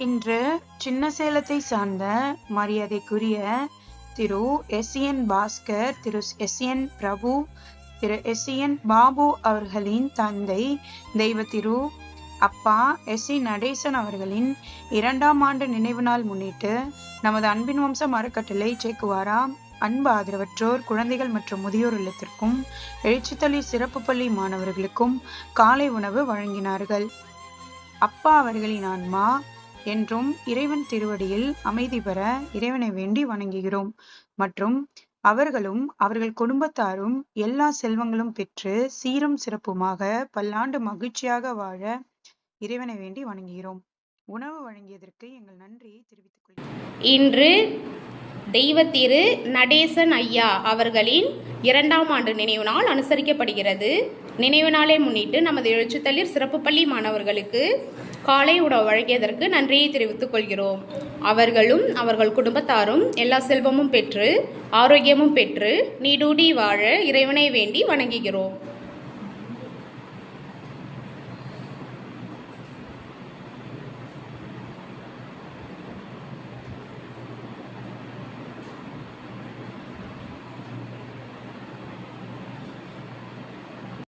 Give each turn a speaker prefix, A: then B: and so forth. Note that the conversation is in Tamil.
A: இன்று சின்ன சேலத்தை சார்ந்த மரியாதைக்குரிய Thiru S N Baskar Thiru S N Prabhu Thiru S N Babu அவர்களின் தந்தை தெய்வ திரு அப்பா எஸ் சி நடேசன் அவர்களின் இரண்டாம் ஆண்டு நினைவு நாள் முன்னிட்டு நமது அன்பின் வம்சம் அறக்கட்டளை சேக்குவாரா அன்பு ஆதரவற்றோர் குழந்தைகள் மற்றும் முதியோர் இல்லத்திற்கும் எழுச்சித்தளி சிறப்பு பள்ளி மாணவர்களுக்கும் காலை உணவு வழங்கினார்கள். அப்பா அவர்களின் ஆன்மா என்றும் இறைவன் திருவடியில் அமைதி பெற இறைவனை வேண்டி வணங்குகிறோம். மற்றும் அவர்களும் அவர்கள் குடும்பத்தாரும் எல்லா செல்வங்களும் பெற்று சீரும் சிறப்புமாக பல்லாண்டு மகிழ்ச்சியாக வாழ இறைவனை வேண்டி வணங்குகிறோம். உணவு வழங்கியதற்கு எங்கள் நன்றியை தெரிவித்துக் கொள்கிறோம்
B: இன்று தெய்வத்திரு நடேசன் ஐயா அவர்களின் இரண்டாம் ஆண்டு நினைவு நாள் அனுசரிக்கப்படுகிறது. நினைவு நாளை முன்னிட்டு நமது எழுச்சித்தளிர் சிறப்பு பள்ளி மாணவர்களுக்கு காலை உணவு வழங்கியதற்கு நன்றியை தெரிவித்துக் கொள்கிறோம். அவர்களும் அவர்கள் குடும்பத்தாரும் எல்லா செல்வமும் பெற்று ஆரோக்கியமும் பெற்று நீடூடி வாழ இறைவனை வேண்டி வணங்குகிறோம்.